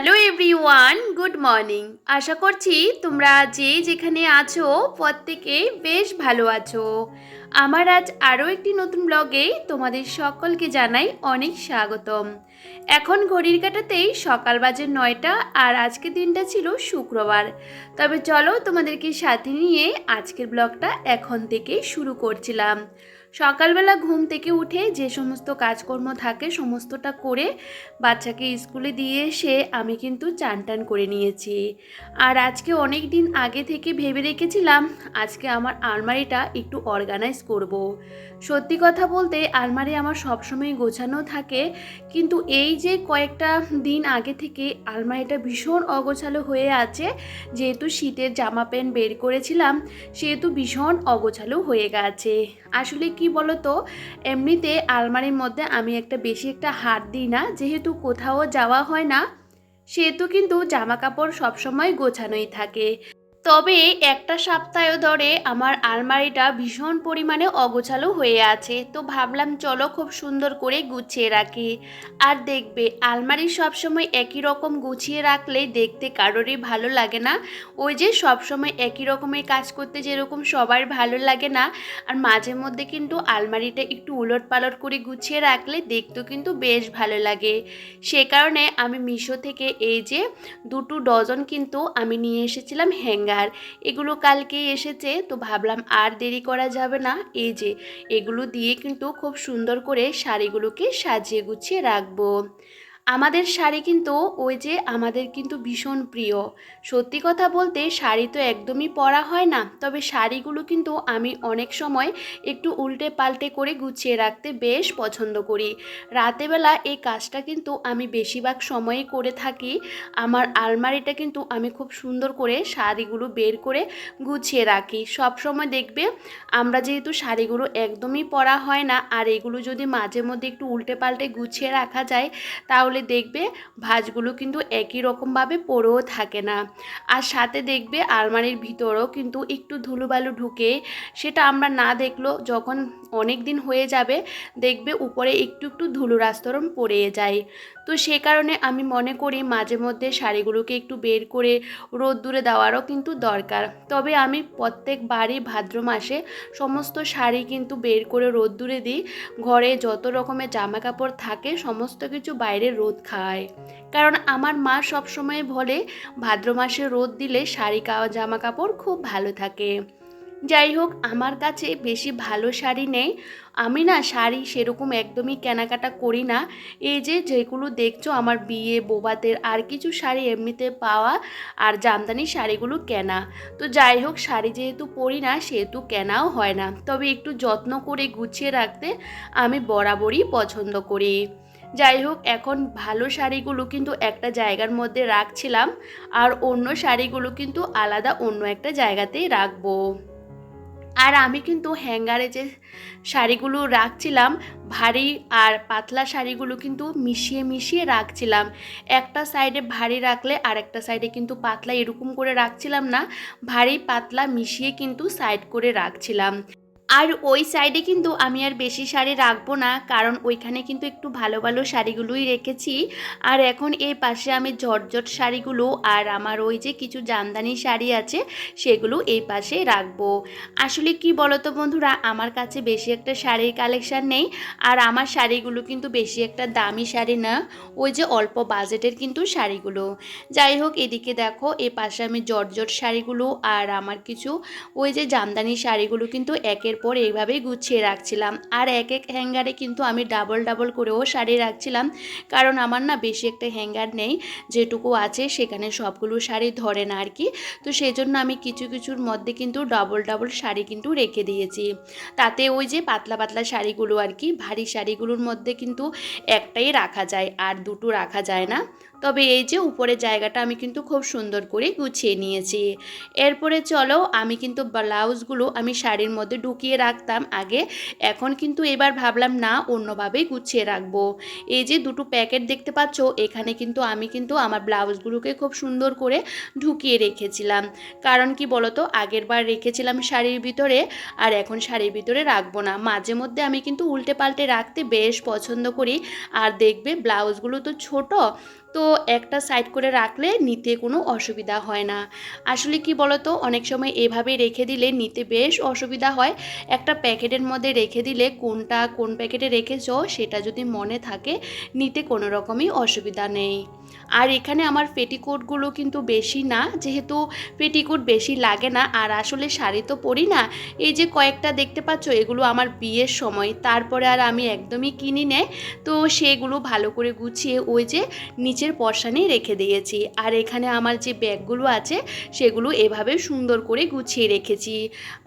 Hello everyone good morning আশা করছি তোমরা যে যেখানে আছো, প্রত্যেকে বেশ ভালো আছো। আমার আজ আরও একটি নতুন ব্লগে তোমাদের সকলকে জানাই অনেক স্বাগতম। এখন ঘড়ির কাটাতেই সকাল বাজে নয়টা আর আজকের দিনটা ছিল শুক্রবার। তবে চলো তোমাদেরকে সাথে নিয়ে আজকের ব্লগটা এখন থেকে শুরু করছিলাম। সকালবেলা ঘুম থেকে উঠে যে সমস্ত কাজকর্ম থাকে সমস্তটা করে বাচ্চাকে স্কুলে দিয়ে এসে আমি কিন্তু চান টান করে নিয়েছি আর আজকে অনেক দিন আগে থেকে ভেবে রেখেছিলাম আজকে আমার আলমারিটা একটু অর্গানাইজ করব। সত্যি কথা বলতে আলমারি আমার সবসময় গোছানো থাকে, কিন্তু এই যে কয়েকটা দিন আগে থেকে আলমারিটা ভীষণ অগোছালো হয়ে আছে, যেহেতু শীতের জামা প্যান্ট বের করেছিলাম, সেহেতু ভীষণ অগোছালো হয়ে গেছে আসলে কি বলো তো এমনিতে আলমারির মধ্যে আমি একটা বেশি একটা হাত দিই না, যেহেতু কোথাও যাওয়া হয় না, সেহেতু কিন্তু জামা কাপড় সবসময় গোছানোই থাকে। তবে একটা সপ্তাহ ধরে আমার আলমারিটা ভীষণ পরিমাণে অগোছালো হয়ে আছে। তো ভাবলাম, চলো খুব সুন্দর করে গুছিয়ে রাখি। আর দেখবে, আলমারি সবসময় একই রকম গুছিয়ে রাখলে দেখতে কারোরই ভালো লাগে না। ওই যে সবসময় একই রকমের কাজ করতে যেরকম সবার ভালো লাগে না। আর মাঝে মধ্যে কিন্তু আলমারিটা একটু উলট পালট করে গুছিয়ে রাখলে দেখতেও কিন্তু বেশ ভালো লাগে। সে কারণে আমি মিশো থেকে এই যে দুটো ডজন কিন্তু আমি নিয়ে এসেছিলাম হ্যাঙ্গার। এগুলো কালকেই এসেছে, তো ভাবলাম আর দেরি করা যাবে না। এই যে, এগুলো দিয়ে কিন্তু খুব সুন্দর করে শাড়িগুলোকে সাজিয়ে গুছিয়ে রাখব। আমাদের শাড়ি কিন্তু ওই যে আমাদের কিন্তু ভীষণ প্রিয়। সত্যি কথা বলতে শাড়ি তো একদমই পরা হয় না, তবে শাড়িগুলো কিন্তু আমি অনেক সময় একটু উল্টে পাল্টে করে গুছিয়ে রাখতে বেশ পছন্দ করি। রাতেবেলা এই কাজটা কিন্তু আমি বেশিরভাগ সময়ে করে থাকি। আমার আলমারিটা কিন্তু আমি খুব সুন্দর করে শাড়িগুলো বের করে গুছিয়ে রাখি। সব সময় দেখবে আমরা যেহেতু শাড়িগুলো একদমই পরা হয় না, আর এগুলো যদি মাঝে মধ্যে একটু উল্টে পাল্টে গুছিয়ে রাখা যায়, তাহলে দেখবে ভাঁজগুলো কিন্তু একই রকমভাবে পড়েও থাকে না। আর সাথে দেখবে আলমারির ভিতরেও কিন্তু একটু ধুলোবালু ঢুকে সেটা আমরা না দেখলেও যখন অনেক দিন হয়ে যাবে দেখবে উপরে একটু একটু ধুলোর আস্তরণ পড়ে যায়। তো সে কারণে আমি মনে করি মাঝে মধ্যে শাড়িগুলোকে একটু বের করে রোদ্দুরে দেওয়ারও কিন্তু দরকার। তবে আমি প্রত্যেকবারই ভাদ্র মাসে সমস্ত শাড়ি কিন্তু বের করে রোদ্দুরে দিই। ঘরে যত রকমের জামা কাপড় থাকে সমস্ত কিছু বাইরে রোদ খায়। কারণ আমার মা সবসময় বলে, ভাদ্র মাসে রোদ দিলে শাড়ি কাওয়া জামা কাপড় খুব ভালো থাকে। যাই হোক, আমার কাছে বেশি ভালো শাড়ি নেই। আমি না শাড়ি সেরকম একদমই কেনাকাটা করি না। এই যে যেগুলো দেখছ, আমার বিয়ে বোবাতের আর কিছু শাড়ি এমনিতে পাওয়া আর জামদানি শাড়িগুলো কেনা। তো যাই হোক, শাড়ি যেহেতু পরি না, সেহেতু কেনাও হয় না। তবে একটু যত্ন করে গুছিয়ে রাখতে আমি বরাবরই পছন্দ করি। যাই হোক, এখন ভালো শাড়িগুলো কিন্তু একটা জায়গার মধ্যে রাখছিলাম আর অন্য শাড়িগুলো কিন্তু আলাদা অন্য একটা জায়গাতেই রাখব। আর আমি কিন্তু হ্যাঙ্গারে যে শাড়িগুলো রাখছিলাম, ভারী আর পাতলা শাড়িগুলো কিন্তু মিশিয়ে মিশিয়ে রাখছিলাম। একটা সাইডে ভারী রাখলে আর একটা সাইডে কিন্তু পাতলা এরকম করে রাখছিলাম না, ভারী পাতলা মিশিয়ে কিন্তু সাইড করে রাখছিলাম। আর ওই সাইডে কিন্তু আমি আর বেশি শাড়ি রাখব না, কারণ ওইখানে কিন্তু একটু ভালো ভালো শাড়িগুলোই রেখেছি। আর এখন এই পাশে আমি ঝটঝট শাড়িগুলো আর আমার ওই যে কিছু জামদানি শাড়ি আছে, সেগুলো এই পাশে রাখব। আসলে কি বলতো বন্ধুরা, আমার কাছে বেশি একটা শাড়ির কালেকশান নেই, আর আমার শাড়িগুলো কিন্তু বেশি একটা দামি শাড়ি না, ওই যে অল্প বাজেটের কিন্তু শাড়িগুলো। যাই হোক, এদিকে দেখো, এ পাশে আমি জটজট শাড়িগুলো আর আমার কিছু ওই যে জামদানি শাড়িগুলো কিন্তু একের পর এইভাবেই গুছিয়ে রাখছিলাম। আর এক এক হ্যাঙ্গারে কিন্তু আমি ডাবল ডাবল করেও শাড়ি রাখছিলাম। কারণ আমার না বেশি একটা হ্যাঙ্গার নেই, যেটুকু আছে সেখানে সবগুলো শাড়ি ধরে না আর কি তো সেই জন্য আমি কিছু কিছুর মধ্যে কিন্তু ডাবল ডাবল শাড়ি কিন্তু রেখে দিয়েছি। তাতে ওই যে পাতলা পাতলা শাড়িগুলো আর কি ভারী শাড়িগুলোর মধ্যে কিন্তু একটাই রাখা যায় আর দুটো রাখা যায় না। তবে এই যে উপরের জায়গাটা আমি কিন্তু খুব সুন্দর করে গুছিয়ে নিয়েছি। এরপরে চলো আমি কিন্তু ব্লাউজগুলো আমি শাড়ির মধ্যে ঢুকিয়ে রাখতাম আগে। এখন কিন্তু এবার ভাবলাম, না, অন্যভাবেই গুছিয়ে রাখব। এই যে দুটো প্যাকেট দেখতে পাচ্ছ, এখানে কিন্তু আমি কিন্তু আমার ব্লাউজগুলোকে খুব সুন্দর করে ঢুকিয়ে রেখেছিলাম। কারণ কি বলতো, আগের বার রেখেছিলাম শাড়ির ভিতরে, আর এখন শাড়ির ভিতরে রাখব না। মাঝে মধ্যে আমি কিন্তু উল্টে পাল্টে রাখতে বেশ পছন্দ করি। আর দেখবে, ব্লাউজগুলো তো ছোট তো একটা সাইড করে রাখলে নিতে কোনো অসুবিধা হয় না। আসলে কি বলতো, অনেক সময় এভাবে রেখে দিলে নিতে বেশ অসুবিধা হয়। একটা প্যাকেটের মধ্যে রেখে দিলে কোনটা কোন প্যাকেটে রেখেছো সেটা যদি মনে থাকে, নিতে কোনো রকমই অসুবিধা নেই। আর এখানে আমার পেটিকোটগুলো কিন্তু বেশি না, যেহেতু পেটিকোট বেশি লাগে না। আর আসলে শাড়ি তো পরি না। এই যে কয়েকটা দেখতে পাচ্ছ, এগুলো আমার বিয়ের সময়। তারপরে আর আমি একদমই কিনি নে তো সেগুলো ভালো করে গুছিয়ে ওই যে নিচের পশানেই রেখে দিয়েছি। আর এখানে আমার যে ব্যাগগুলো আছে, সেগুলো এভাবে সুন্দর করে গুছিয়ে রেখেছি।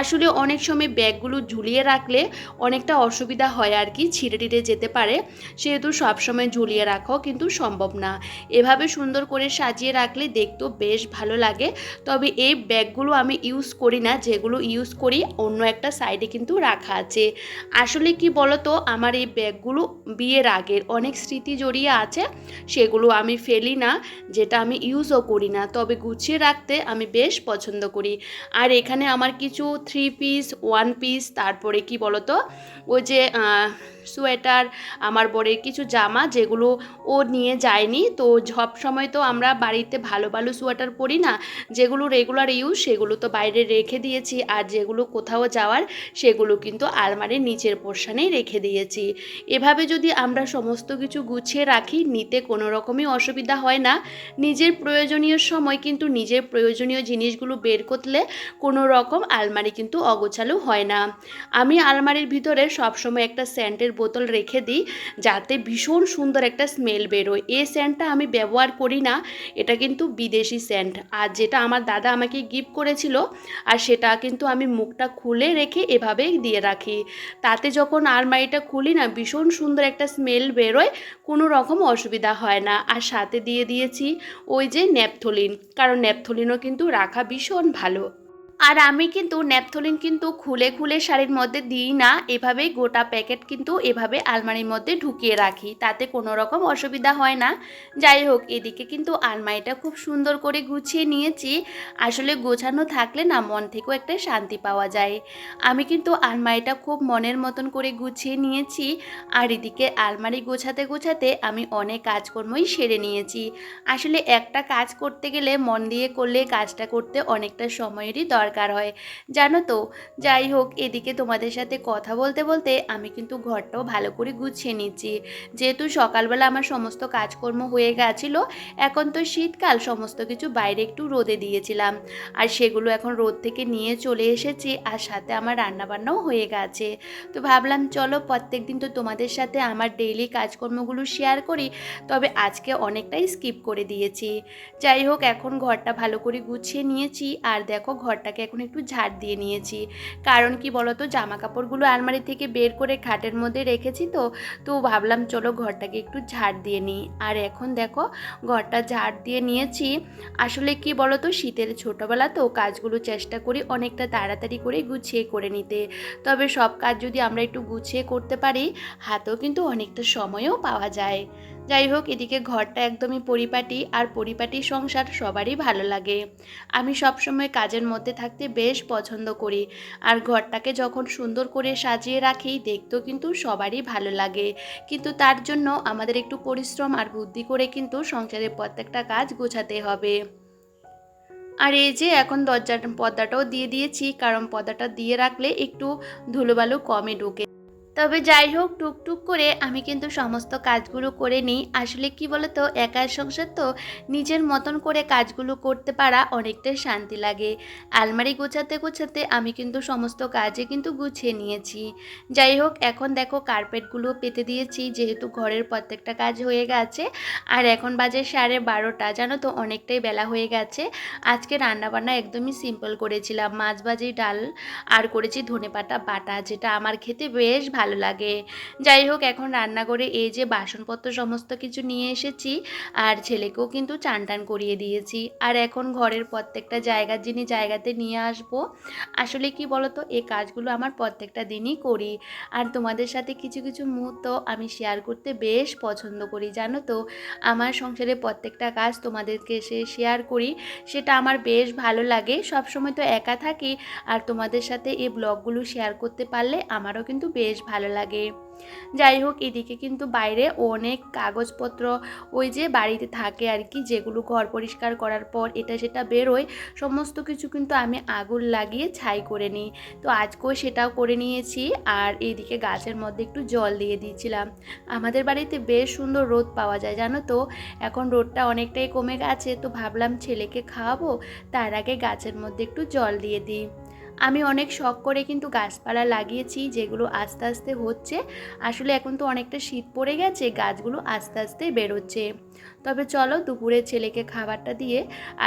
আসলে অনেক সময় ব্যাগগুলো ঝুলিয়ে রাখলে অনেকটা অসুবিধা হয় আর কি, ছিঁড়ে টিড়ে যেতে পারে। সেহেতু সবসময় ঝুলিয়ে রাখাও কিন্তু সম্ভব না। এভাবে সুন্দর করে সাজিয়ে রাখলে দেখতেও বেশ ভালো লাগে। তবে এই ব্যাগগুলো আমি ইউজ করি না, যেগুলো ইউজ করি অন্য একটা সাইডে কিন্তু রাখা আছে। আসলে কি বলতো, আমার এই ব্যাগগুলো বিয়ের আগের অনেক স্মৃতি জড়িয়ে আছে, সেগুলো আমি ফেলি না, যেটা আমি ইউজও করি না। তবে গুছিয়ে রাখতে আমি বেশ পছন্দ করি। আর এখানে আমার কিছু থ্রি পিস ওয়ান পিস তারপরে কি বলতো? ওই যে সোয়েটার, আমার বরের কিছু জামা যেগুলো ও নিয়ে যায়নি। তো সব সময় তো আমরা বাড়িতে ভালো ভালো সোয়েটার পরি না, যেগুলো রেগুলার ইউজ সেগুলো তো বাইরে রেখে দিয়েছি। আর যেগুলো কোথাও যাওয়ার সেগুলো কিন্তু আলমারির নিচের পোর্শানেই রেখে দিয়েছি। এভাবে যদি আমরা সমস্ত কিছু গুছিয়ে রাখি, নিতে কোনো রকমই অসুবিধা হয় না। নিজের প্রয়োজনীয় সময় কিন্তু নিজের প্রয়োজনীয় জিনিসগুলো বের করলে কোনো রকম আলমারি কিন্তু অগোছালো হয় না। আমি আলমারির ভিতরে সবসময় একটা স্যান্টের বোতল রেখে দিই, যাতে ভীষণ সুন্দর একটা স্মেল বেরোয়। এই স্যান্টটা আমি ব্যবহার করি না, এটা কিন্তু বিদেশি স্যান্ট আর যেটা আমার দাদা আমাকে গিফট করেছিল, আর সেটা কিন্তু আমি মুখটা খুলে রেখে এভাবেই দিয়ে রাখি। তাতে যখন আলমারিটা খুলি না, ভীষণ সুন্দর একটা স্মেল বেরোয়, কোনো রকম অসুবিধা হয় না। আর সাথে দিয়ে দিয়েছি ওই যে ন্যাপথলিন, কারণ ন্যাপথলিনও কিন্তু রাখা ভীষণ ভালো। আর আমি কিন্তু ন্যাপথলিন কিন্তু খুলে খুলে শাড়ির মধ্যে দিই না, এভাবেই গোটা প্যাকেট কিন্তু এভাবে আলমারির মধ্যে ঢুকিয়ে রাখি, তাতে কোনো রকম অসুবিধা হয় না। যাই হোক, এদিকে কিন্তু আলমারিটা খুব সুন্দর করে গুছিয়ে নিয়েছি। আসলে গোছানো থাকলে না মন থেকেও একটা শান্তি পাওয়া যায়। আমি কিন্তু আলমারিটা খুব মনের মতন করে গুছিয়ে নিয়েছি। আর এদিকে আলমারি গোছাতে গোছাতে আমি অনেক কাজকর্মই সেরে নিয়েছি। আসলে একটা কাজ করতে গেলে মন দিয়ে করলে কাজটা করতে অনেকটা সময়েরই দরকার। হয়। জানো তো, যাই হোক, এদিকে তোমাদের সাথে কথা বলতে বলতে আমি কিন্তু ঘরটাও ভালো করে গুছিয়ে নিচ্ছি। যেহেতু সকালবেলা আমার সমস্ত কাজকর্ম হয়ে গেছিল, এখন তো শীতকাল, সমস্ত কিছু বাইরে একটু রোদে দিয়েছিলাম। আর সেগুলো এখন রোদ থেকে নিয়ে চলে এসেছি, আর সাথে আমার রান্নাবান্নাও হয়ে গেছে। তো ভাবলাম, চলো প্রত্যেক দিন তো তোমাদের সাথে আমার ডেইলি কাজকর্মগুলো শেয়ার করি, তবে আজকে অনেকটাই স্কিপ করে দিয়েছি। যাই হোক, এখন ঘরটা ভালো করে গুছিয়ে নিয়েছি, আর দেখো ঘরটাকে এখন একটু ঝাড় দিয়ে নিয়েছি। কারণ কি বলতো জামা কাপড়গুলো আলমারি থেকে বের করে খাটের মধ্যে রেখেছি তো তো ভাবলাম চলো ঘরটাকে একটু ঝাড় দিয়ে নিই। আর এখন দেখো, ঘরটা ঝাড় দিয়ে নিয়েছি। আসলে কি বলতো, শীতের ছোটোবেলা তো কাজগুলো চেষ্টা করি অনেকটা তাড়াতাড়ি করে গুছিয়ে করে নিতে। তবে সব কাজ যদি আমরা একটু গুছিয়ে করতে পারি, হাতেও কিন্তু অনেকটা সময়ও পাওয়া যায়। যাই হোক, এদিকে ঘরটা একদমই পরিপাটি আর পরিপাটি সংসার সবারই ভালো লাগে। আমি সবসময় কাজের মধ্যে থাকতে বেশ পছন্দ করি আর ঘরটাকে যখন সুন্দর করে সাজিয়ে রাখি, দেখতেও কিন্তু সবারই ভালো লাগে। কিন্তু তার জন্য আমাদের একটু পরিশ্রম আর বুদ্ধি করে কিন্তু সংসারের প্রত্যেকটা কাজ গোছাতে হবে। আর এই যে এখন দরজার পর্দাটাও দিয়ে দিয়েছি, কারণ পর্দাটা দিয়ে রাখলে একটু ধুলোবালু কমে ঢোকে। তবে যাই হোক, টুকটুক করে আমি কিন্তু সমস্ত কাজগুলো করে নিই। আসলে কি বলতো, একার সংসার তো নিজের মতন করে কাজগুলো করতে পারা অনেকটাই শান্তি লাগে। আলমারি গোছাতে গোছাতে আমি কিন্তু সমস্ত কাজে কিন্তু গুছিয়ে নিয়েছি। যাই হোক, এখন দেখো কার্পেটগুলো পেতে দিয়েছি, যেহেতু ঘরের প্রত্যেকটা কাজ হয়ে গেছে। আর এখন বাজে সাড়ে বারোটা, জানো তো অনেকটাই বেলা হয়ে গেছে। আজকে রান্নাবান্না একদমই সিম্পল করেছিলাম, মাছ ভাজি, ডাল, আর করেছি ধনেপাতা বাটা, যেটা আমার খেতে বেশ ভালো লাগে। যাই হোক, এখন রান্না করে এই যে বাসনপত্র সমস্ত কিছু নিয়ে এসেছি আর ছেলেকেও কিন্তু চান টান করিয়ে দিয়েছি। আর এখন ঘরের প্রত্যেকটা জায়গার যিনি জায়গাতে নিয়ে আসব, আসলে কি বলতো এই কাজগুলো আমার প্রত্যেকটা দিনই করি। আর তোমাদের সাথে কিছু কিছু মুহূর্ত আমি শেয়ার করতে বেশ পছন্দ করি, জানো তো? আমার সংসারে প্রত্যেকটা কাজ তোমাদেরকে সে শেয়ার করি, সেটা আমার বেশ ভালো লাগে। সবসময় তো একা থাকি, আর তোমাদের সাথে এই ব্লগগুলো শেয়ার করতে পারলে আমারও কিন্তু বেশ ভালো ভালো লাগে। যাই হোক, এদিকে কিন্তু বাইরে অনেক কাগজপত্র ওই যে বাড়িতে থাকে আর কি, যেগুলো ঘর পরিষ্কার করার পর এটা সেটা বেরোয়, সমস্ত কিছু কিন্তু আমি আগুন লাগিয়ে ছাই করে নিই। তো আজকেও সেটাও করে নিয়েছি আর এইদিকে গাছের মধ্যে একটু জল দিয়ে দিয়েছিলাম। আমাদের বাড়িতে বেশ সুন্দর রোদ পাওয়া যায়, জানো তো? এখন রোদটা অনেকটাই কমে গেছে, তো ভাবলাম ছেলেকে খাওয়াবো, তার আগে গাছের মধ্যে একটু জল দিয়ে দিই। আমি অনেক শখ করে কিন্তু গাছপালা লাগিয়েছি, যেগুলো আস্তে আস্তে হচ্ছে। আসলে এখন তো অনেকটা শীত পড়ে গেছে, গাছগুলো আস্তে আস্তে বেরোচ্ছে। তবে চলো দুপুরে ছেলেকে খাবারটা দিয়ে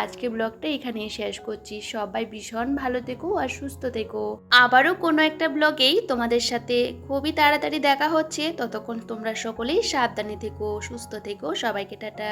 আজকে ব্লগটা এখানেই শেষ করছি। সবাই ভীষণ ভালো থেকো আর সুস্থ থেকো। আবারও কোনো একটা ব্লগেই তোমাদের সাথে খুবই তাড়াতাড়ি দেখা হচ্ছে। ততক্ষণ তোমরা সকলেই সাবধানে থেকো, সুস্থ থেকো। সবাইকে টাটা।